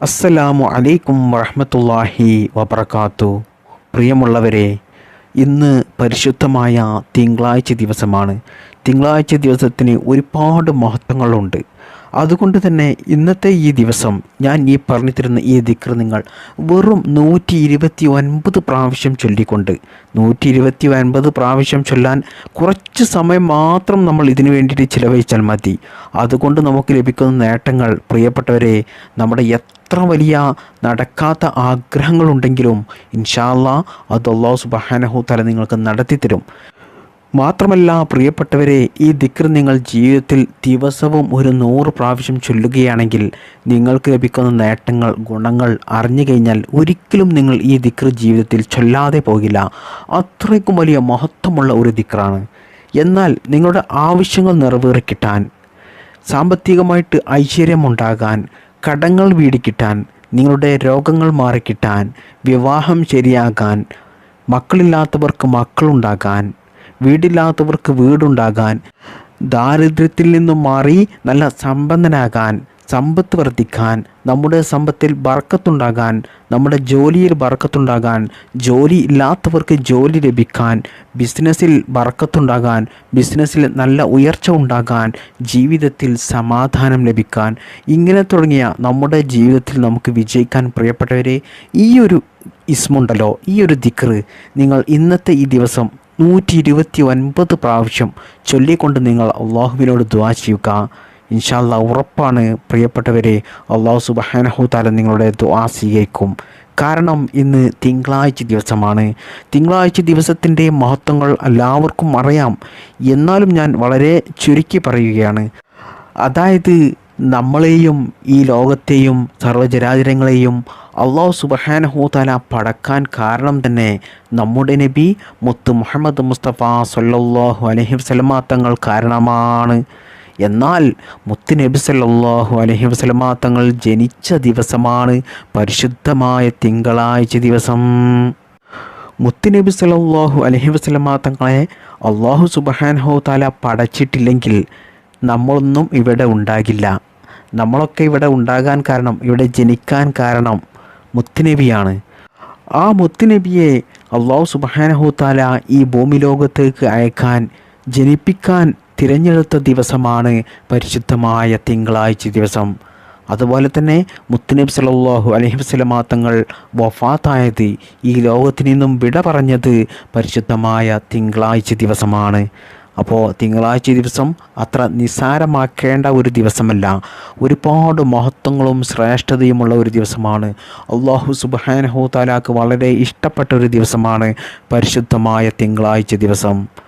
അസ്സലാമു അലൈക്കും വറഹമത്തല്ലാഹി വബർക്കാത്തു പ്രിയമുള്ളവരെ ഇന്ന് പരിശുദ്ധമായ തിങ്കളാഴ്ച ദിവസമാണ്. തിങ്കളാഴ്ച ദിവസത്തിന് ഒരുപാട് മഹത്വങ്ങളുണ്ട്. അതുകൊണ്ട് തന്നെ ഇന്നത്തെ ഈ ദിവസം ഞാൻ ഈ പറഞ്ഞു തരുന്ന ഈ ദിക്ർ നിങ്ങൾ വെറും നൂറ്റി ഇരുപത്തി ഒൻപത് പ്രാവശ്യം ചൊല്ലിക്കൊണ്ട് നൂറ്റി ഇരുപത്തി ഒൻപത് പ്രാവശ്യം ചൊല്ലാൻ കുറച്ച് സമയം മാത്രം നമ്മൾ ഇതിനു വേണ്ടിയിട്ട് ചിലവഴിച്ചാൽ മതി. അതുകൊണ്ട് നമുക്ക് ലഭിക്കുന്ന നേട്ടങ്ങൾ പ്രിയപ്പെട്ടവരെ നമ്മുടെ എത്ര വലിയ നടക്കാത്ത ആഗ്രഹങ്ങളുണ്ടെങ്കിലും ഇൻഷാല്ല അത് അള്ളാഹു സുബഹാനഹു തല നിങ്ങൾക്ക് നടത്തിത്തരും മാത്രമല്ല പ്രിയപ്പെട്ടവരെ ഈ ദിക്ർ നിങ്ങൾ ജീവിതത്തിൽ ദിവസവും ഒരു നൂറ് പ്രാവശ്യം ചൊല്ലുകയാണെങ്കിൽ നിങ്ങൾക്ക് ലഭിക്കുന്ന നേട്ടങ്ങൾ ഗുണങ്ങൾ അറിഞ്ഞു കഴിഞ്ഞാൽ ഒരിക്കലും നിങ്ങൾ ഈ ദിക്ർ ജീവിതത്തിൽ ചൊല്ലാതെ പോകില്ല. അത്രയ്ക്കും വലിയ മഹത്വമുള്ള ഒരു ദിക്റാണ്. എന്നാൽ നിങ്ങളുടെ ആവശ്യങ്ങൾ നിറവേറിക്കിട്ടാൻ സാമ്പത്തികമായിട്ട് ഐശ്വര്യമുണ്ടാകാൻ കടങ്ങൾ വീടിക്കിട്ടാൻ നിങ്ങളുടെ രോഗങ്ങൾ മാറിക്കിട്ടാൻ വിവാഹം ശരിയാകാൻ മക്കളില്ലാത്തവർക്ക് മക്കളുണ്ടാകാൻ വീടില്ലാത്തവർക്ക് വീടുണ്ടാകാൻ ദാരിദ്ര്യത്തിൽ നിന്നും മാറി നല്ല സമ്പന്നനാകാൻ സമ്പത്ത് വർദ്ധിക്കാൻ നമ്മുടെ സമ്പത്തിൽ ബർക്കത്തുണ്ടാകാൻ നമ്മുടെ ജോലിയിൽ ബർക്കത്തുണ്ടാകാൻ ജോലി ഇല്ലാത്തവർക്ക് ജോലി ലഭിക്കാൻ ബിസിനസ്സിൽ ബർക്കത്തുണ്ടാകാൻ ബിസിനസ്സിൽ നല്ല ഉയർച്ച ഉണ്ടാകാൻ ജീവിതത്തിൽ സമാധാനം ലഭിക്കാൻ. ഇങ്ങനെ തുടങ്ങിയ നമ്മുടെ ജീവിതത്തിൽ നമുക്ക് വിജയിക്കാൻ പ്രിയപ്പെട്ടവരെ ഈ ഒരു ഇസ്മുണ്ടല്ലോ ഈ ഒരു ദിക്റ് നിങ്ങൾ ഇന്നത്തെ ഈ ദിവസം നൂറ്റി ഇരുപത്തി ഒൻപത് പ്രാവശ്യം ചൊല്ലിക്കൊണ്ട് നിങ്ങൾ അള്ളാഹുവിനോട് ദ്വാ ചെയ്യുക. ഇൻഷാല്ല ഉറപ്പാണ് പ്രിയപ്പെട്ടവരെ അള്ളാഹു സുബഹാനഹു താല നിങ്ങളുടെ ദുആ സ്വീകരിക്കും. കാരണം ഇന്ന് തിങ്കളാഴ്ച ദിവസമാണ്. തിങ്കളാഴ്ച ദിവസത്തിന്റെ മഹത്വങ്ങൾ എല്ലാവർക്കും അറിയാം. എന്നാലും ഞാൻ വളരെ ചുരുക്കി പറയുകയാണ്. അതായത് നമ്മളെയും ഈ ലോകത്തെയും സർവചരാചരങ്ങളെയും അള്ളാഹു സുബഹാനഹൂതാല പടക്കാൻ കാരണം തന്നെ നമ്മുടെ നബി മുത്ത് മുഹമ്മദ് മുസ്തഫ സല്ലല്ലാഹു അലൈഹി വസല്ലമ തങ്ങൾ കാരണമാണ്. എന്നാൽ മുത്ത് നബി സല്ലാഹു അലഹി വസല്ലമ തങ്ങൾ ജനിച്ച ദിവസമാണ് പരിശുദ്ധമായ തിങ്കളാഴ്ച ദിവസം. മുത്തുനബി സല്ലല്ലാഹു അലഹി വസല്ലമ തങ്ങളെ അള്ളാഹു സുബഹാൻഹോ താല പടച്ചിട്ടില്ലെങ്കിൽ നമ്മളൊന്നും ഇവിടെ ഉണ്ടാകില്ല. നമ്മളൊക്കെ ഇവിടെ ഉണ്ടാകാൻ കാരണം ഇവിടെ ജനിക്കാൻ കാരണം മുത്തുനബിയാണ് ആ മുത്തുനബിയെ അള്ളാഹു സുബഹാനഹു താല ഈ ഭൂമി ലോകത്തേക്ക് അയക്കാൻ ജനിപ്പിക്കാൻ തിരഞ്ഞെടുത്ത ദിവസമാണ് പരിശുദ്ധമായ തിങ്കളാഴ്ച ദിവസം. അതുപോലെ തന്നെ മുത്തുനബ് സലല്ലാഹു അലൈഹി തങ്ങൾ വഫാത്തായത് ഈ ലോകത്തിൽ നിന്നും വിട പറഞ്ഞത് പരിശുദ്ധമായ തിങ്കളാഴ്ച ദിവസമാണ്. അപ്പോൾ തിങ്കളാഴ്ച ദിവസം അത്ര നിസ്സാരമാക്കേണ്ട ഒരു ദിവസമല്ല. ഒരുപാട് മഹത്വങ്ങളും ശ്രേഷ്ഠതയുമുള്ള ഒരു ദിവസമാണ്. അള്ളാഹു സുബാനഹു താലാക്ക് വളരെ ഇഷ്ടപ്പെട്ട ഒരു ദിവസമാണ് പരിശുദ്ധമായ തിങ്കളാഴ്ച ദിവസം.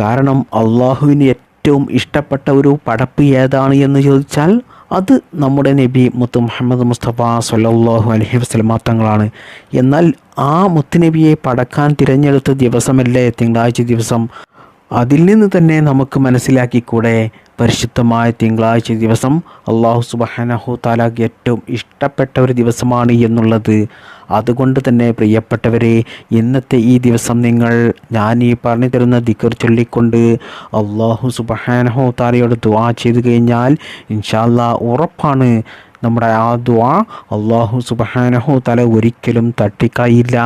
കാരണം അള്ളാഹുവിന് ഏറ്റവും ഇഷ്ടപ്പെട്ട ഒരു പടപ്പ് ഏതാണ് എന്ന് ചോദിച്ചാൽ അത് നമ്മുടെ നബി മുത്ത് മുഹമ്മദ് മുസ്തഫ സല്ലല്ലാഹു അലഹി വസല്ലമ തങ്ങളാണ് എന്നാൽ ആ മുത്തുനബിയെ പടക്കാൻ തിരഞ്ഞെടുത്ത ദിവസമല്ലേ തിങ്കളാഴ്ച ദിവസം? അതിൽ നിന്ന് തന്നെ നമുക്ക് മനസ്സിലാക്കിക്കൂടെ പരിശുദ്ധമായ തിങ്കളാഴ്ച ദിവസം അള്ളാഹു സുബഹാനഹു താലാഖ് ഏറ്റവും ഇഷ്ടപ്പെട്ട ഒരു ദിവസമാണ് എന്നുള്ളത്. അതുകൊണ്ട് തന്നെ പ്രിയപ്പെട്ടവരെ ഇന്നത്തെ ഈ ദിവസം നിങ്ങൾ ഞാൻ ഈ പറഞ്ഞു തരുന്ന ദിക്കർ ചൊല്ലിക്കൊണ്ട് അള്ളാഹു സുബഹാനഹോ താലയോട് ദുവാ ചെയ്തു കഴിഞ്ഞാൽ ഇൻഷാല്ല ഉറപ്പാണ് നമ്മുടെ ആ ദുവാ അള്ളാഹു സുബഹാനഹോ തല ഒരിക്കലും തട്ടിക്കായില്ല.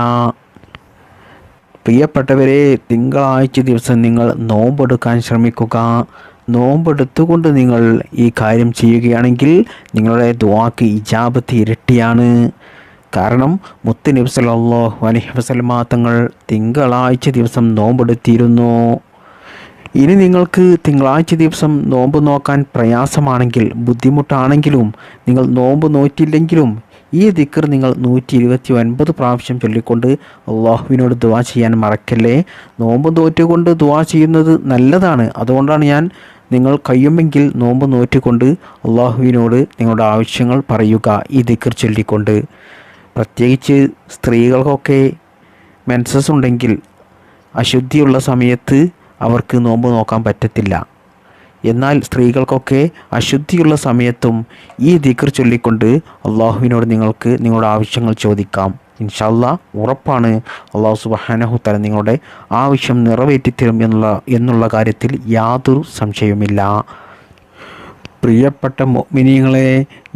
പ്രിയപ്പെട്ടവരെ തിങ്കളാഴ്ച ദിവസം നിങ്ങൾ നോമ്പെടുക്കാൻ ശ്രമിക്കുക. നോമ്പെടുത്തുകൊണ്ട് നിങ്ങൾ ഈ കാര്യം ചെയ്യുകയാണെങ്കിൽ നിങ്ങളുടെ ദുവാക്ക് ഇജാബത്ത് ഇരട്ടിയാണ്. കാരണം മുത്ത് നബി സല്ലല്ലാഹു അലൈഹി തങ്ങൾ തിങ്കളാഴ്ച ദിവസം നോമ്പെടുത്തിയിരുന്നു ഇനി നിങ്ങൾക്ക് തിങ്കളാഴ്ച ദിവസം നോമ്പ് നോക്കാൻ പ്രയാസമാണെങ്കിൽ ബുദ്ധിമുട്ടാണെങ്കിലും നിങ്ങൾ നോമ്പ് നോറ്റില്ലെങ്കിലും ഈ ദിക്കർ നിങ്ങൾ നൂറ്റി ഇരുപത്തി ഒൻപത് പ്രാവശ്യം ചൊല്ലിക്കൊണ്ട് അള്ളാഹുവിനോട് ദുവാ ചെയ്യാൻ മറക്കല്ലേ? നോമ്പ് തോറ്റുകൊണ്ട് ദുവാ ചെയ്യുന്നത് നല്ലതാണ്. അതുകൊണ്ടാണ് ഞാൻ നിങ്ങൾ കഴിയുമെങ്കിൽ നോമ്പ് നോറ്റിക്കൊണ്ട് അള്ളാഹുവിനോട് നിങ്ങളുടെ ആവശ്യങ്ങൾ പറയുക ഈ ദിക്കർ ചൊല്ലിക്കൊണ്ട്. പ്രത്യേകിച്ച് സ്ത്രീകൾക്കൊക്കെ മെൻസസ് ഉണ്ടെങ്കിൽ അശുദ്ധിയുള്ള സമയത്ത് അവർക്ക് നോമ്പ് നോക്കാൻ പറ്റത്തില്ല. എന്നാൽ സ്ത്രീകൾക്കൊക്കെ അശുദ്ധിയുള്ള സമയത്തും ഈ ദിക്കർ ചൊല്ലിക്കൊണ്ട് അള്ളാഹുവിനോട് നിങ്ങൾക്ക് നിങ്ങളുടെ ആവശ്യങ്ങൾ ചോദിക്കാം. ഇൻഷല്ല ഉറപ്പാണ് അള്ളാഹു സുബഹാനഹു തല നിങ്ങളുടെ ആവശ്യം നിറവേറ്റിത്തരും എന്നുള്ള എന്നുള്ള കാര്യത്തിൽ യാതൊരു സംശയവുമില്ല. പ്രിയപ്പെട്ട മോമിനിയങ്ങളെ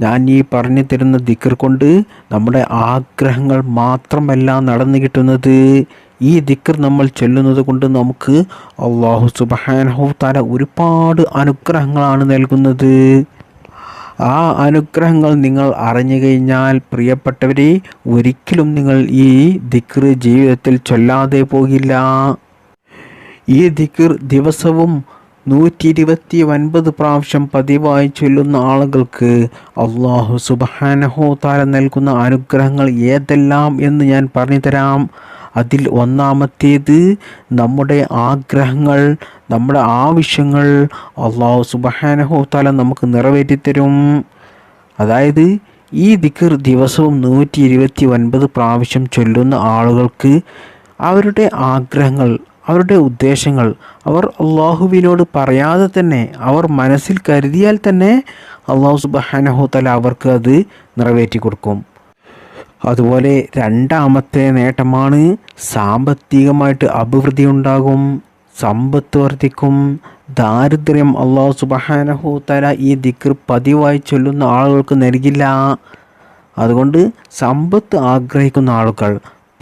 ഞാൻ ഈ പറഞ്ഞു തരുന്ന ദിക്കർ കൊണ്ട് നമ്മുടെ ആഗ്രഹങ്ങൾ മാത്രമല്ല നടന്നു കിട്ടുന്നത്. ഈ ദിക്കർ നമ്മൾ ചെല്ലുന്നത് കൊണ്ട് നമുക്ക് അള്ളാഹു സുബാനഹു തല ഒരുപാട് അനുഗ്രഹങ്ങളാണ് നൽകുന്നത്. ആ അനുഗ്രഹങ്ങൾ നിങ്ങൾ അറിഞ്ഞു കഴിഞ്ഞാൽ പ്രിയപ്പെട്ടവരെ ഒരിക്കലും നിങ്ങൾ ഈ ദിക്ർ ജീവിതത്തിൽ ചൊല്ലാതെ പോകില്ല. ഈ ദിക്ർ ദിവസവും നൂറ്റി ഇരുപത്തി ഒൻപത് പ്രാവശ്യം പതിവായി ചൊല്ലുന്ന ആളുകൾക്ക് അള്ളാഹു സുബാനഹോ താര നൽകുന്ന അനുഗ്രഹങ്ങൾ ഏതെല്ലാം എന്ന് ഞാൻ പറഞ്ഞു തരാം അതിൽ ഒന്നാമത്തേത് നമ്മുടെ ആഗ്രഹങ്ങൾ നമ്മുടെ ആവശ്യങ്ങൾ അള്ളാഹു സുബഹാനഹോ താല നമുക്ക് നിറവേറ്റിത്തരും. അതായത് ഈ ദിക്കർ ദിവസവും നൂറ്റി ഇരുപത്തി ഒൻപത് പ്രാവശ്യം ചൊല്ലുന്ന ആളുകൾക്ക് അവരുടെ ആഗ്രഹങ്ങൾ അവരുടെ ഉദ്ദേശങ്ങൾ അവർ അള്ളാഹുവിനോട് പറയാതെ തന്നെ അവർ മനസ്സിൽ കരുതിയാൽ തന്നെ അള്ളാഹു സുബാനഹുത്തല അവർക്ക് അത് നിറവേറ്റി കൊടുക്കും. അതുപോലെ രണ്ടാമത്തെ നേട്ടമാണ് സാമ്പത്തികമായിട്ട് അഭിവൃദ്ധി ഉണ്ടാകും സമ്പത്ത് വർദ്ധിക്കും. ദാരിദ്ര്യം അള്ളാഹു സുബഹാനഹു തല ഈ ദിക്കർ പതിവായി ചൊല്ലുന്ന ആളുകൾക്ക് നൽകില്ല. അതുകൊണ്ട് സമ്പത്ത് ആഗ്രഹിക്കുന്ന ആളുകൾ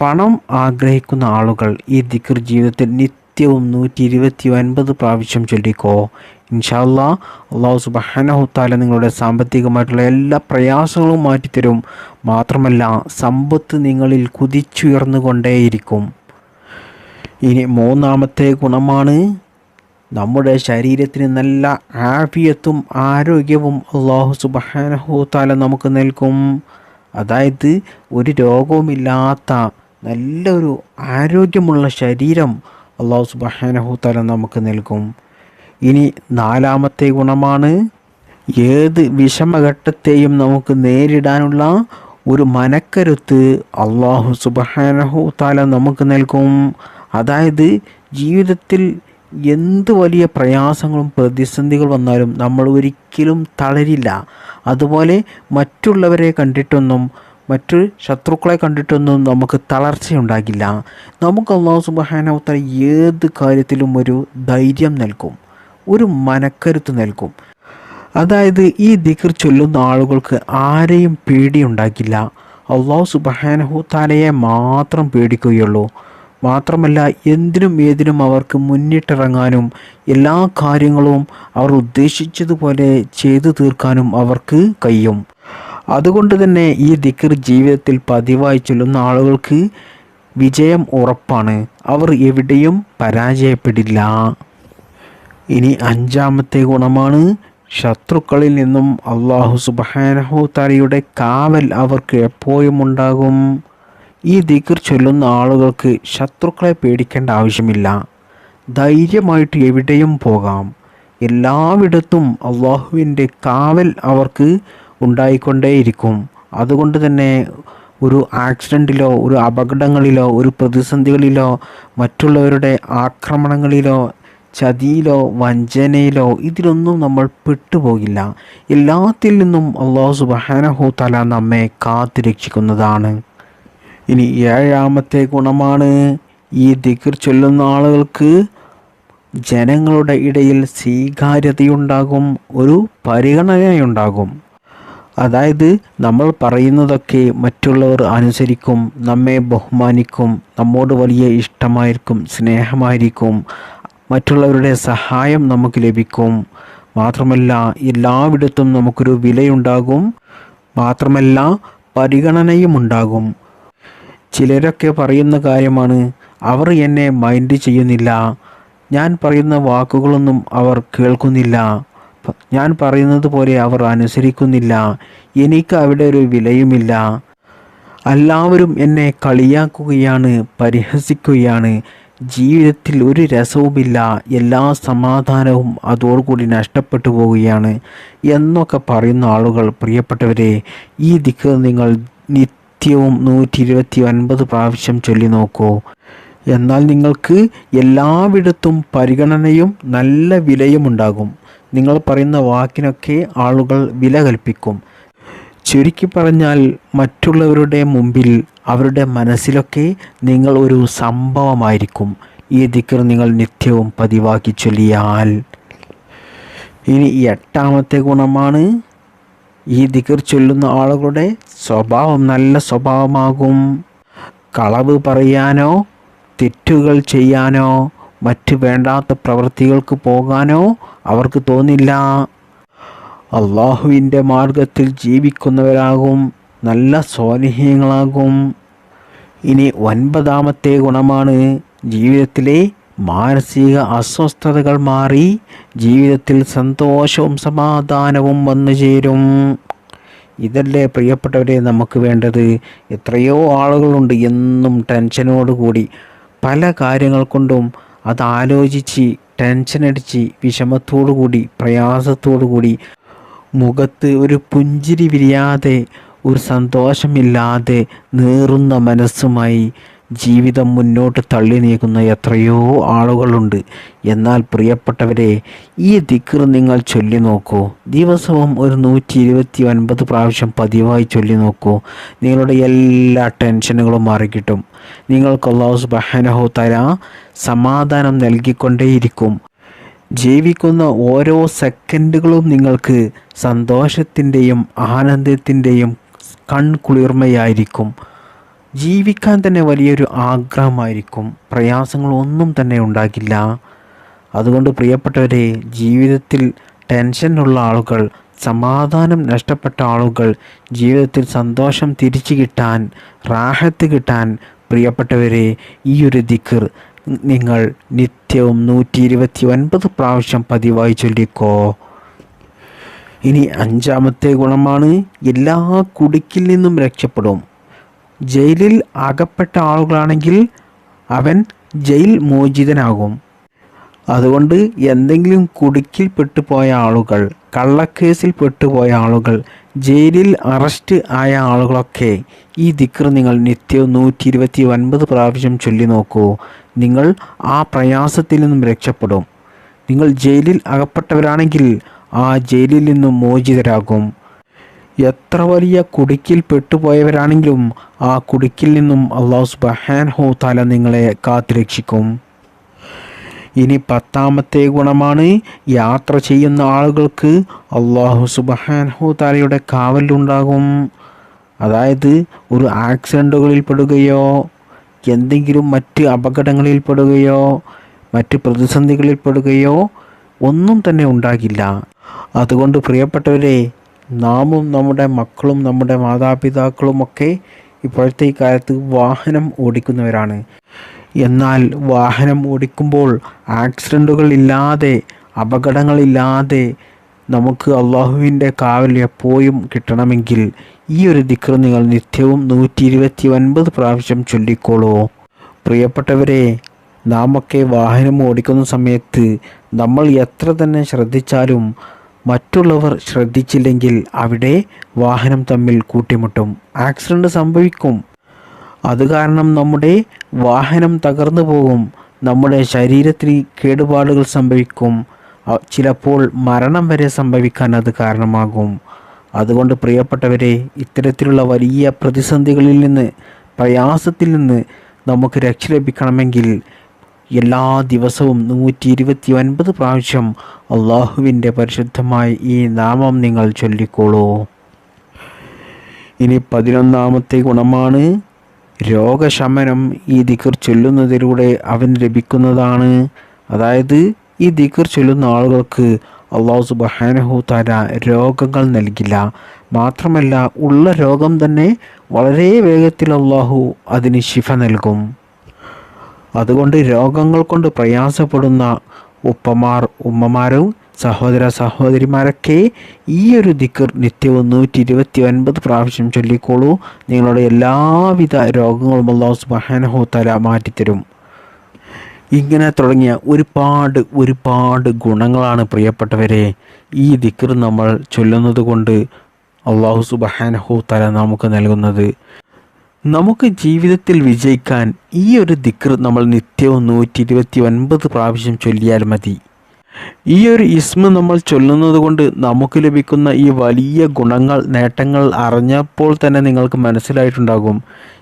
പണം ആഗ്രഹിക്കുന്ന ആളുകൾ ഈ ദിക്കർ ജീവിതത്തിൽ നിത്യവും നൂറ്റി ഇരുപത്തി ഒൻപത് പ്രാവശ്യം ചൊല്ലിക്കോ? ഇൻഷാല്ല അള്ളാഹു സുബാനഹുത്താല നിങ്ങളുടെ സാമ്പത്തികമായിട്ടുള്ള എല്ലാ പ്രയാസങ്ങളും മാറ്റിത്തരും. മാത്രമല്ല സമ്പത്ത് നിങ്ങളിൽ കുതിച്ചുയർന്നുകൊണ്ടേയിരിക്കും. ഇനി മൂന്നാമത്തെ ഗുണമാണ് നമ്മുടെ ശരീരത്തിന് നല്ല ആഫിയത്തും ആരോഗ്യവും അള്ളാഹു സുബാനഹുത്താല നമുക്ക് നൽകും. അതായത് ഒരു രോഗവുമില്ലാത്ത നല്ലൊരു ആരോഗ്യമുള്ള ശരീരം അള്ളാഹു സുബാനഹുത്താല നമുക്ക് നൽകും. ഇനി നാലാമത്തെ ഗുണമാണ് ഏത് വിഷമഘട്ടത്തെയും നമുക്ക് നേരിടാനുള്ള ഒരു മനക്കരുത്ത് അള്ളാഹു സുബാനഹു താല നമുക്ക് നൽകും. അതായത് ജീവിതത്തിൽ എന്ത് വലിയ പ്രയാസങ്ങളും പ്രതിസന്ധികൾ വന്നാലും നമ്മൾ ഒരിക്കലും തളരില്ല. അതുപോലെ മറ്റുള്ളവരെ കണ്ടിട്ടൊന്നും മറ്റു ശത്രുക്കളെ കണ്ടിട്ടൊന്നും നമുക്ക് തളർച്ചയുണ്ടാകില്ല. നമുക്ക് അള്ളാഹു സുബാനവത്താൽ ഏത് കാര്യത്തിലും ഒരു ധൈര്യം നൽകും. ഒരു മനക്കരുത്ത് നൽകും. അതായത് ഈ ദിക്കർ ചൊല്ലുന്ന ആളുകൾക്ക് ആരെയും പേടിയുണ്ടാക്കില്ല. അള്ളാഹു സുബാനഹു താലയെ മാത്രം പേടിക്കുകയുള്ളൂ. മാത്രമല്ല എന്തിനും ഏതിനും അവർക്ക് മുന്നിട്ടിറങ്ങാനും എല്ലാ കാര്യങ്ങളും അവർ ഉദ്ദേശിച്ചതുപോലെ ചെയ്തു തീർക്കാനും അവർക്ക് കഴിയും. അതുകൊണ്ട് തന്നെ ഈ ദിക്കർ ജീവിതത്തിൽ പതിവായി ചൊല്ലുന്ന ആളുകൾക്ക് വിജയം ഉറപ്പാണ്. അവർ എവിടെയും പരാജയപ്പെടില്ല. ഇനി അഞ്ചാമത്തെ ഗുണമാണ് ശത്രുക്കളിൽ നിന്നും അള്ളാഹു സുബാനഹു തലയുടെ കാവൽ അവർക്ക് എപ്പോഴും ഉണ്ടാകും. ഈ ദിക്കർ ചൊല്ലുന്ന ആളുകൾക്ക് ശത്രുക്കളെ പേടിക്കേണ്ട ആവശ്യമില്ല. ധൈര്യമായിട്ട് എവിടെയും പോകാം. എല്ലായിടത്തും അള്ളാഹുവിന്റെ കാവൽ അവർക്ക് ഉണ്ടായിക്കൊണ്ടേയിരിക്കും. അതുകൊണ്ട് തന്നെ ഒരു ആക്സിഡന്റിലോ ഒരു അപകടങ്ങളിലോ ഒരു പ്രതിസന്ധികളിലോ മറ്റുള്ളവരുടെ ആക്രമണങ്ങളിലോ ചതിയിലോ വഞ്ചനയിലോ ഇതിലൊന്നും നമ്മൾ പെട്ടുപോകില്ല. എല്ലാത്തിൽ നിന്നും അള്ളാഹു സുബാനഹു തല നമ്മെ കാത്തു രക്ഷിക്കുന്നതാണ് ഇനി ഏഴാമത്തെ ഗുണമാണ് ഈ ദിക്കർ ചൊല്ലുന്ന ആളുകൾക്ക് ജനങ്ങളുടെ ഇടയിൽ സ്വീകാര്യതയുണ്ടാകും ഒരു പരിഗണനയുണ്ടാകും. അതായത് നമ്മൾ പറയുന്നതൊക്കെ മറ്റുള്ളവർ അനുസരിക്കും നമ്മെ ബഹുമാനിക്കും നമ്മോട് വലിയ ഇഷ്ടമായിരിക്കും സ്നേഹമായിരിക്കും മറ്റുള്ളവരുടെ സഹായം നമുക്ക് ലഭിക്കും. മാത്രമല്ല എല്ലായിടത്തും നമുക്കൊരു വിലയുണ്ടാകും. മാത്രമല്ല പരിഗണനയും ഉണ്ടാകും. ചിലരൊക്കെ പറയുന്ന കാര്യമാണ് അവർ എന്നെ മൈൻഡ് ചെയ്യുന്നില്ല. ഞാൻ പറയുന്ന വാക്കുകളൊന്നും അവർ കേൾക്കുന്നില്ല. ഞാൻ പറയുന്നത് പോലെ അവർ അനുസരിക്കുന്നില്ല. എനിക്ക് അവിടെ ഒരു വിലയുമില്ല. എല്ലാവരും എന്നെ കളിയാക്കുകയാണ് പരിഹസിക്കുകയാണ്. ജീവിതത്തിൽ ഒരു രസവുമില്ല. എല്ലാ സമാധാനവും അതോടുകൂടി നഷ്ടപ്പെട്ടു പോവുകയാണ് എന്നൊക്കെ പറയുന്ന ആളുകൾ. പ്രിയപ്പെട്ടവരെ ഈ ദിക്ക് നിങ്ങൾ നിത്യവും നൂറ്റി ഇരുപത്തി ഒൻപത് പ്രാവശ്യം ചൊല്ലി നോക്കൂ. എന്നാൽ നിങ്ങൾക്ക് എല്ലാവിടത്തും പരിഗണനയും നല്ല വിലയും ഉണ്ടാകും നിങ്ങൾ പറയുന്ന വാക്കിനൊക്കെ ആളുകൾ വില കൽപ്പിക്കും. ചുരുക്കി പറഞ്ഞാൽ മറ്റുള്ളവരുടെ മുമ്പിൽ അവരുടെ മനസ്സിലൊക്കെ നിങ്ങൾ ഒരു സംഭവമായിരിക്കും. ഈ ദിക്കർ നിങ്ങൾ നിത്യവും പതിവാക്കി ചൊല്ലിയാൽ. ഇനി എട്ടാമത്തെ ഗുണമാണ് ഈ ദിക്കർ ചൊല്ലുന്ന ആളുകളുടെ സ്വഭാവം നല്ല സ്വഭാവമാകും. കളവ് പറയാനോ തെറ്റുകൾ ചെയ്യാനോ മറ്റ് വേണ്ടാത്ത പ്രവൃത്തികൾക്ക് പോകാനോ അവർക്ക് തോന്നില്ല. അള്ളാഹുവിന്റെ മാർഗത്തിൽ ജീവിക്കുന്നവരാകും നല്ല സ്വാലിഹ്യങ്ങളാകും. ഇനി ഒൻപതാമത്തെ ഗുണമാണ് ജീവിതത്തിലെ മാനസിക അസ്വസ്ഥതകൾ മാറി ജീവിതത്തിൽ സന്തോഷവും സമാധാനവും വന്നു ചേരും. ഇതല്ലേ പ്രിയപ്പെട്ടവരെ നമുക്ക് വേണ്ടത്. എത്രയോ ആളുകളുണ്ട് എന്നും ടെൻഷനോടുകൂടി. പല കാര്യങ്ങൾ കൊണ്ടും അത് ആലോചിച്ച് കൂടി വിഷമത്തോടുകൂടി പ്രയാസത്തോടുകൂടി മുഖത്ത് ഒരു പുഞ്ചിരി വിരിയാതെ ഒരു സന്തോഷമില്ലാതെ നീറുന്ന മനസ്സുമായി ജീവിതം മുന്നോട്ട് തള്ളി നീക്കുന്ന എത്രയോ ആളുകളുണ്ട്. എന്നാൽ പ്രിയപ്പെട്ടവരെ ഈ ദിക്കർ നിങ്ങൾ ചൊല്ലി നോക്കൂ. ദിവസവും ഒരു നൂറ്റി ഇരുപത്തി ഒൻപത് പ്രാവശ്യം പതിവായി ചൊല്ലി നോക്കൂ. നിങ്ങളുടെ എല്ലാ ടെൻഷനുകളും മാറിക്കിട്ടും. നിങ്ങൾക്ക് അള്ളാഹു ബഹനഹോ തര സമാധാനം നൽകിക്കൊണ്ടേയിരിക്കും. ജീവിക്കുന്ന ഓരോ സെക്കൻഡുകളും നിങ്ങൾക്ക് സന്തോഷത്തിന്റെയും ആനന്ദത്തിന്റെയും കൺകുളിർമയായിരിക്കും. ജീവിക്കാൻ തന്നെ വലിയൊരു ആഗ്രഹമായിരിക്കും. പ്രയാസങ്ങളൊന്നും തന്നെ ഉണ്ടാകില്ല. അതുകൊണ്ട് പ്രിയപ്പെട്ടവരെ ജീവിതത്തിൽ ടെൻഷനുള്ള ആളുകൾ സമാധാനം നഷ്ടപ്പെട്ട ആളുകൾ ജീവിതത്തിൽ സന്തോഷം തിരിച്ചു കിട്ടാൻ റാഹത്ത് കിട്ടാൻ പ്രിയപ്പെട്ടവരെ ഈ ഒരു ദിക്കർ നിങ്ങൾ നിത്യവും നൂറ്റി ഇരുപത്തി ഒൻപത് പ്രാവശ്യം പതിവായി ചൊല്ലിക്കോ. ഇനി അഞ്ചാമത്തെ ഗുണമാണ് എല്ലാ കുടുക്കിൽ നിന്നും രക്ഷപ്പെടും. ജയിലിൽ അകപ്പെട്ട ആളുകളാണെങ്കിൽ അവൻ ജയിൽ മോചിതനാകും. അതുകൊണ്ട് എന്തെങ്കിലും കുടുക്കിൽ പെട്ടുപോയ ആളുകൾ കള്ളക്കേസിൽ പെട്ടുപോയ ആളുകൾ ജയിലിൽ അറസ്റ്റ് ആയ ആളുകളൊക്കെ ഈ ദിക്ർ നിങ്ങൾ നിത്യവും നൂറ്റി ഇരുപത്തി ഒൻപത് പ്രാവശ്യം ചൊല്ലി നോക്കൂ. നിങ്ങൾ ആ പ്രയാസത്തിൽ നിന്നും രക്ഷപ്പെടും. നിങ്ങൾ ജയിലിൽ അകപ്പെട്ടവരാണെങ്കിൽ ആ ജയിലിൽ നിന്നും മോചിതരാകും. എത്ര വലിയ കുടുക്കിൽ പെട്ടുപോയവരാണെങ്കിലും ആ കുടുക്കിൽ നിന്നും അള്ളാഹു സുബഹാൻ ഹോ താല നിങ്ങളെ കാത്തുരക്ഷിക്കും. ഇനി പത്താമത്തെ ഗുണമാണ് യാത്ര ചെയ്യുന്ന ആളുകൾക്ക് അള്ളാഹു സുബഹാൻ ഹോ തലയുടെ കാവലുണ്ടാകും. അതായത് ഒരു ആക്സിഡന്റുകളിൽ പെടുകയോ എന്തെങ്കിലും മറ്റ് അപകടങ്ങളിൽ പെടുകയോ മറ്റ് പ്രതിസന്ധികളിൽ പെടുകയോ ഒന്നും തന്നെ ഉണ്ടാകില്ല. അതുകൊണ്ട് പ്രിയപ്പെട്ടവരെ നാമും നമ്മുടെ മക്കളും നമ്മുടെ മാതാപിതാക്കളും ഒക്കെ ഇപ്പോഴത്തെ കാലത്ത് വാഹനം ഓടിക്കുന്നവരാണ്. എന്നാൽ വാഹനം ഓടിക്കുമ്പോൾ ആക്സിഡന്റുകൾ ഇല്ലാതെ അപകടങ്ങളില്ലാതെ നമുക്ക് അള്ളാഹുവിന്റെ കാവൽ എപ്പോഴും കിട്ടണമെങ്കിൽ ഈ ഒരു ദിക്ർ നിങ്ങൾ നിത്യവും നൂറ്റി ഇരുപത്തി ഒൻപത് പ്രാവശ്യം ചൊല്ലിക്കോളൂ. പ്രിയപ്പെട്ടവരെ നാമൊക്കെ വാഹനം ഓടിക്കുന്ന സമയത്ത് നമ്മൾ എത്ര തന്നെ ശ്രദ്ധിച്ചാലും മറ്റുള്ളവർ ശ്രദ്ധിച്ചില്ലെങ്കിൽ അവിടെ വാഹനം തമ്മിൽ കൂട്ടിമുട്ടും. ആക്സിഡന്റ് സംഭവിക്കും. അത് കാരണം നമ്മുടെ വാഹനം തകർന്നു പോകും. നമ്മുടെ ശരീരത്തിൽ കേടുപാടുകൾ സംഭവിക്കും. ചിലപ്പോൾ മരണം വരെ സംഭവിക്കാൻ അത് കാരണമാകും. അതുകൊണ്ട് പ്രിയപ്പെട്ടവരെ ഇത്തരത്തിലുള്ള വലിയ പ്രതിസന്ധികളിൽ നിന്ന് പ്രയാസത്തിൽ നിന്ന് നമുക്ക് രക്ഷ ലഭിക്കണമെങ്കിൽ എല്ലാ ദിവസവും നൂറ്റി ഇരുപത്തി ഒൻപത് പ്രാവശ്യം അള്ളാഹുവിന്റെ പരിശുദ്ധമായ ഈ നാമം നിങ്ങൾ ചൊല്ലിക്കോളൂ. ഇനി പതിനൊന്നാമത്തെ ഗുണമാണ് രോഗശമനം. ഈ ദിക്കർ ചൊല്ലുന്നതിലൂടെ അവന് ലഭിക്കുന്നതാണ്. അതായത് ഈ ദിക്കർ ചൊല്ലുന്ന ആളുകൾക്ക് അള്ളാഹു സുബഹാനഹു താര രോഗങ്ങൾ നൽകില്ല. മാത്രമല്ല ഉള്ള രോഗം തന്നെ വളരെ വേഗത്തിൽ അള്ളാഹു അതിന് ശിഫ നൽകും. അതുകൊണ്ട് രോഗങ്ങൾ കൊണ്ട് പ്രയാസപ്പെടുന്ന ഉപ്പമാർ ഉമ്മമാരും സഹോദര സഹോദരിമാരൊക്കെ ഈ ഒരു ദിക്കർ നിത്യവും നൂറ്റി ഇരുപത്തി ഒൻപത് പ്രാവശ്യം ചൊല്ലിക്കോളൂ. നിങ്ങളുടെ എല്ലാവിധ രോഗങ്ങളും അള്ളാഹു സുബാനഹോത്തല തല മാറ്റിത്തരും. ഇങ്ങനെ തുടങ്ങിയ ഒരുപാട് ഒരുപാട് ഗുണങ്ങളാണ് പ്രിയപ്പെട്ടവരെ ഈ ദിക്കർ നമ്മൾ ചൊല്ലുന്നത് കൊണ്ട് അള്ളാഹു സുബഹാനഹു നമുക്ക് നൽകുന്നത്. നമുക്ക് ജീവിതത്തിൽ വിജയിക്കാൻ ഈ ഒരു ദിക്ർ നമ്മൾ നിത്യവും നൂറ്റി ഇരുപത്തി ഒൻപത് പ്രാവശ്യം ചൊല്ലിയാൽ മതി. ഈ ഒരു ഇസ്മ നമ്മൾ ചൊല്ലുന്നത് കൊണ്ട് നമുക്ക് ലഭിക്കുന്ന ഈ വലിയ ഗുണങ്ങൾ നേട്ടങ്ങൾ അറിഞ്ഞപ്പോൾ തന്നെ നിങ്ങൾക്ക് മനസ്സിലായിട്ടുണ്ടാകും.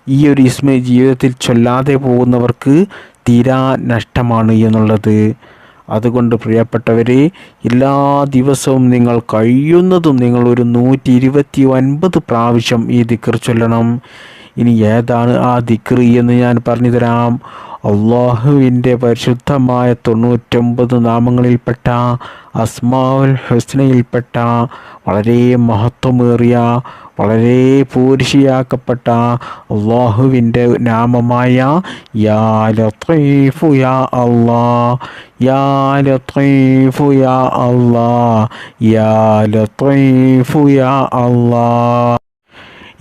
ഈ ഒരു ഇസ്മ ജീവിതത്തിൽ ചൊല്ലാതെ പോകുന്നവർക്ക് തീരാ നഷ്ടമാണ് എന്നുള്ളത്. അതുകൊണ്ട് പ്രിയപ്പെട്ടവരെ എല്ലാ ദിവസവും നിങ്ങൾ കഴിയുന്നതും നിങ്ങൾ ഒരു നൂറ്റി ഇരുപത്തി ഒൻപത് പ്രാവശ്യം ഈ ദിക്കർ ചൊല്ലണം. ഇനി ഏതാണ് ആ ദിക്രി എന്ന് ഞാൻ പറഞ്ഞു തരാം അള്ളാഹുവിന്റെ പരിശുദ്ധമായ തൊണ്ണൂറ്റൊമ്പത് നാമങ്ങളിൽപ്പെട്ട അസ്മാവുൽ ഹുസ്നയിൽപ്പെട്ട വളരെ മഹത്വമേറിയ വളരെ പൂരിഷിയാക്കപ്പെട്ട അള്ളാഹുവിന്റെ നാമമായ യാ ലത്തീഫു യാ അള്ളാ യാ ലത്തീഫു യാ അള്ളാ യാ ലത്തീഫു യാ അള്ളാ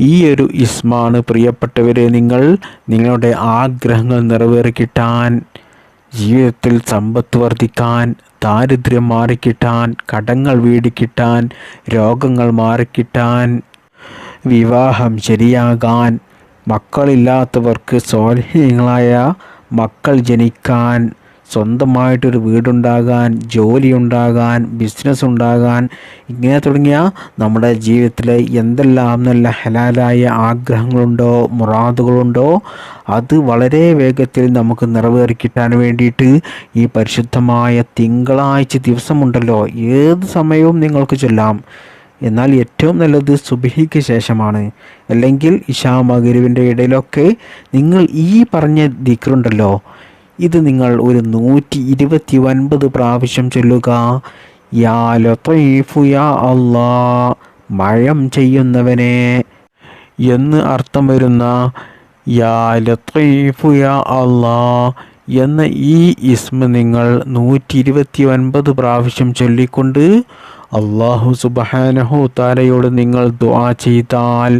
ഈ ഒരു ഇസ്മാണ് പ്രിയപ്പെട്ടവരെ നിങ്ങൾ നിങ്ങളുടെ ആഗ്രഹങ്ങൾ നിറവേറിക്കിട്ടാൻ ജീവിതത്തിൽ സമ്പത്ത് വർദ്ധിക്കാൻ ദാരിദ്ര്യം മാറിക്കിട്ടാൻ കടങ്ങൾ വീടിക്കിട്ടാൻ രോഗങ്ങൾ മാറിക്കിട്ടാൻ വിവാഹം ശരിയാകാൻ മക്കളില്ലാത്തവർക്ക് സ്വാധീനങ്ങളായ മക്കൾ ജനിക്കാൻ സ്വന്തമായിട്ടൊരു വീടുണ്ടാകാൻ ജോലി ഉണ്ടാകാൻ ബിസിനസ് ഉണ്ടാകാൻ ഇങ്ങനെ തുടങ്ങിയ നമ്മുടെ ജീവിതത്തിൽ എന്തെല്ലാം നല്ല ഹലാലായ ആഗ്രഹങ്ങളുണ്ടോ മുറാദുകളുണ്ടോ അത് വളരെ വേഗത്തിൽ നമുക്ക് നിറവേറി കിട്ടാൻ വേണ്ടിയിട്ട് ഈ പരിശുദ്ധമായ തിങ്കളാഴ്ച ദിവസമുണ്ടല്ലോ. ഏത് സമയവും നിങ്ങൾക്ക് ചൊല്ലാം. എന്നാൽ ഏറ്റവും നല്ലത് സുബിഹിക്ക് ശേഷമാണ്. അല്ലെങ്കിൽ ഇഷാ മകരുവിന്റെ ഇടയിലൊക്കെ നിങ്ങൾ ഈ പറഞ്ഞ ദിക്റുണ്ടല്ലോ. ഇത് നിങ്ങൾ ഒരു നൂറ്റി ഇരുപത്തി ഒൻപത് പ്രാവശ്യം ചൊല്ലുക. യാ യാ അള്ളാ മഴം ചെയ്യുന്നവനെ. എന്ന് അർത്ഥം വരുന്ന യാ യാ അള്ളാ എന്ന ഈ ഇസ്മ നിങ്ങൾ നൂറ്റി ഇരുപത്തി ഒൻപത് പ്രാവശ്യം ചൊല്ലിക്കൊണ്ട് അള്ളാഹു സുബഹാനഹോ താരയോട് നിങ്ങൾ ദുആ ചെയ്താൽ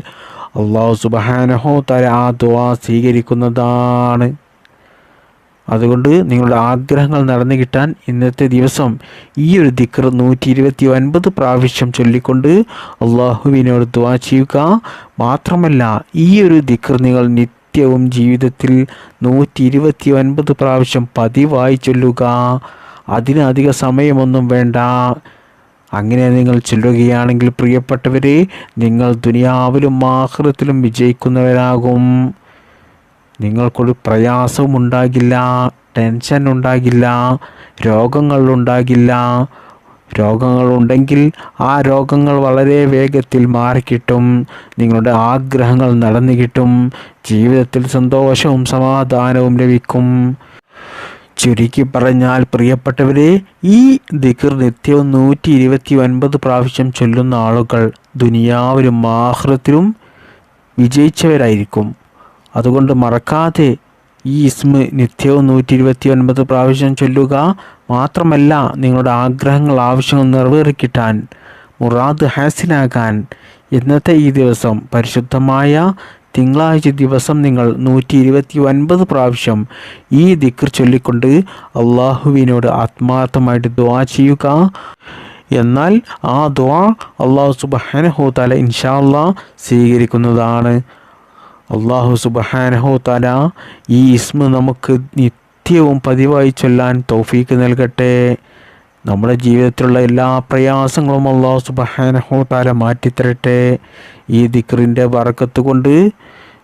അള്ളാഹു സുബഹാനഹോ താര ആ ദുആ സ്വീകരിക്കുന്നതാണ്. അതുകൊണ്ട് നിങ്ങളുടെ ആഗ്രഹങ്ങൾ നടന്നു കിട്ടാൻ ഇന്നത്തെ ദിവസം ഈ ഒരു ദിക്കർ നൂറ്റി ഇരുപത്തി ഒൻപത് പ്രാവശ്യം ചൊല്ലിക്കൊണ്ട് അള്ളാഹുവിനോട് ദ്വാ ചെയ്യുക. മാത്രമല്ല ഈ ഒരു ദിക്കർ നിങ്ങൾ നിത്യവും ജീവിതത്തിൽ നൂറ്റി ഇരുപത്തി ഒൻപത് പ്രാവശ്യം പതിവായി ചൊല്ലുക. അതിനധിക സമയമൊന്നും വേണ്ട. അങ്ങനെ നിങ്ങൾ ചൊല്ലുകയാണെങ്കിൽ പ്രിയപ്പെട്ടവരെ നിങ്ങൾ ദുനിയാവിലും ആഹൃത്തിലും വിജയിക്കുന്നവരാകും. നിങ്ങൾക്കൊരു പ്രയാസവും ഉണ്ടാകില്ല ടെൻഷൻ ഉണ്ടാകില്ല രോഗങ്ങൾ ഉണ്ടാകില്ല രോഗങ്ങളുണ്ടെങ്കിൽ ആ രോഗങ്ങൾ വളരെ വേഗത്തിൽ മാറിക്കിട്ടും. നിങ്ങളുടെ ആഗ്രഹങ്ങൾ നടന്നു കിട്ടും ജീവിതത്തിൽ സന്തോഷവും സമാധാനവും ലഭിക്കും. ചുരുക്കി പറഞ്ഞാൽ പ്രിയപ്പെട്ടവരെ ഈ ദിക്കർ നിത്യവും നൂറ്റി ഇരുപത്തി ഒൻപത് പ്രാവശ്യം ചൊല്ലുന്ന ആളുകൾ ദുനിയാവിലും ആഹ്ലത്തിലും വിജയിച്ചവരായിരിക്കും. അതുകൊണ്ട് മറക്കാതെ ഈ ഇസ്മ നിത്യവും നൂറ്റി ഇരുപത്തി ഒൻപത് പ്രാവശ്യം ചൊല്ലുക മാത്രമല്ല നിങ്ങളുടെ ആഗ്രഹങ്ങൾ ആവശ്യങ്ങൾ നിറവേറിക്കിട്ടാൻ മുറാദ് ഹാസിനാകാൻ ഇന്നത്തെ ഈ ദിവസം പരിശുദ്ധമായ തിങ്കളാഴ്ച ദിവസം നിങ്ങൾ നൂറ്റി ഇരുപത്തി ഒൻപത് പ്രാവശ്യം ഈ ദിക്കർ ചൊല്ലിക്കൊണ്ട് അള്ളാഹുവിനോട് ആത്മാർത്ഥമായിട്ട് ദ്വാ ചെയ്യുക. എന്നാൽ ആ ദ്വാ അള്ളാഹു സുബാനഹോത്താല ഇൻഷാ അള്ളാ സ്വീകരിക്കുന്നതാണ്. അള്ളാഹു സുബഹാനഹോ തല ഈ ഇസ്മ നമുക്ക് നിത്യവും പതിവായി ചൊല്ലാൻ തൗഫീക്ക് നൽകട്ടെ. നമ്മുടെ ജീവിതത്തിലുള്ള എല്ലാ പ്രയാസങ്ങളും അള്ളാഹു സുബഹാനഹോ തല മാറ്റിത്തരട്ടെ. ഈ ദിക്റിന്റെ വറക്കത്ത് കൊണ്ട്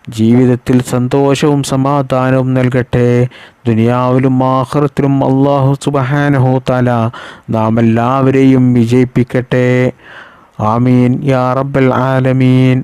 ജീവിതത്തിൽ സന്തോഷവും സമാധാനവും നൽകട്ടെ. ദുനിയാവിലും ആഹ്റത്തിലും അള്ളാഹു സുബഹാനഹോ തല നാം എല്ലാവരെയും വിജയിപ്പിക്കട്ടെ. ആമീൻ. യാ റബ്ബൽ ആലമീൻ.